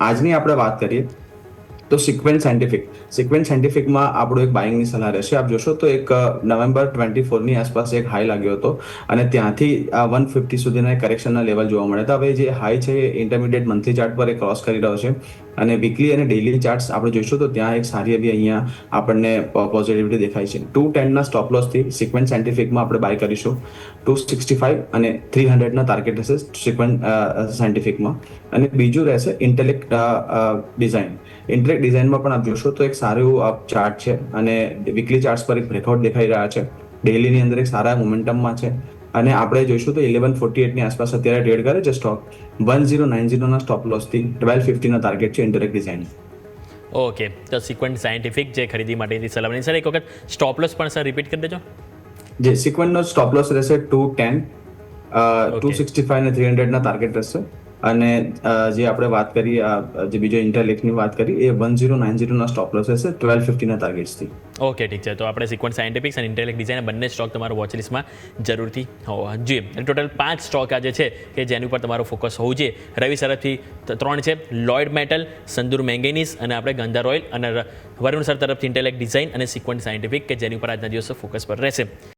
આજની આપણે વાત કરીએ તો સિક્વેન્સ સાયન્ટિફિક સિક્વેન્સ સાયન્ટિફિકમાં આપણો એક બાઇંગની સલાહ રહેશે. આપ જોશો તો એક નવેમ્બર ટ્વેન્ટી ફોરની આસપાસ એક હાઈ લાગ્યો હતો અને ત્યાંથી આ વન ફિફ્ટી સુધીના કરેક્શનના લેવલ જોવા મળ્યા હતા. હવે જે હાઈ છે એ ઇન્ટરમીડિયેટ મંથલી ચાર્ટ પર એ ક્રોસ કરી રહ્યો છે. અને વીકલી અને ડેઇલી ચાર્ટ્સ આપણે જોઈશું તો ત્યાં એક સારી એવી અહીંયા આપણને પોઝિટિવિટી દેખાય છે. ટુ ટેનના સ્ટોપ લોસથી સિક્વન્ટ સાયન્ટિફિકમાં આપણે બાય કરીશું. ટુ સિક્સટી ફાઇવ અને થ્રી હંડ્રેડના ટાર્ગેટ રહેશે સિક્વન્ટ સાયન્ટિફિકમાં અને બીજું રહેશે ઇન્ટેલેક્ટ ડિઝાઇન ઇન્ટેલેક્ટ ડિઝાઇનમાં પણ આપ જોશો તો એક સારું ચાર્ટ છે અને વીકલી ચાર્ટ્સ પર એક બ્રેકઆઉટ દેખાઈ રહ્યા છે. ડેઇલીની અંદર એક સારા મોમેન્ટમમાં છે. અને આપણે જોઈશું તો ઇલેવન ફોર્ટી એટની આસપાસ અત્યારે ટ્રેડ કરે છે સ્ટોક વન ઝીરો નાઇન ઝીરોના સ્ટોપ લોસથી ટ્વેલ્વ ફિફ્ટીના ટાર્ગેટ છે ઇન્ટરેક્ટ ડિઝાઇન ઓકે તો સિક્વન્ટ સાયન્ટિફિક જે ખરીદી માટેની સલામણી. સર એક વખત સ્ટોપ લોસ પણ સર રિપીટ કરી દેજો. જે સિક્વન્ટનો સ્ટોપ લોસ રહેશે two ten two sixty five અને થ્રી હંડ્રેડના ટાર્ગેટ રહેશે. અને જે આપણે વાત કરી જે બીજો ઇન્ટરલેક્સની વાત કરી એ વન ઝીરો નાઇન ઝીરોના સ્ટોપ લોસ રહેશે ટ્વેલ્વ ફિફ્ટીના ટાર્ગેટ્સથી ઓકે, ઠીક છે. તો આપણે સિક્વન્સ સાયન્ટિફિક્સ અને ઇન્ટરલેક ડિઝાઇન બંને સ્ટોક તમારો વોચલિસ્ટમાં જરૂરથી હોવા જોઈએ. ટોટલ પાંચ સ્ટોક આજે છે કે જેની ઉપર તમારું ફોકસ હોવું જોઈએ. રવિ તરફથી ત્રણ છે. લોઇડ મેટલ સંદૂર મેંગેનીસ અને આપણે ગંધા ઓઇલ અને વરુણ સર તરફથી ઇન્ટેલેક્ટ ડિઝાઇન અને સિક્વન્ટ સાયન્ટિફિક કે જેની ઉપર આજના દિવસો ફોકસ પર રહેશે.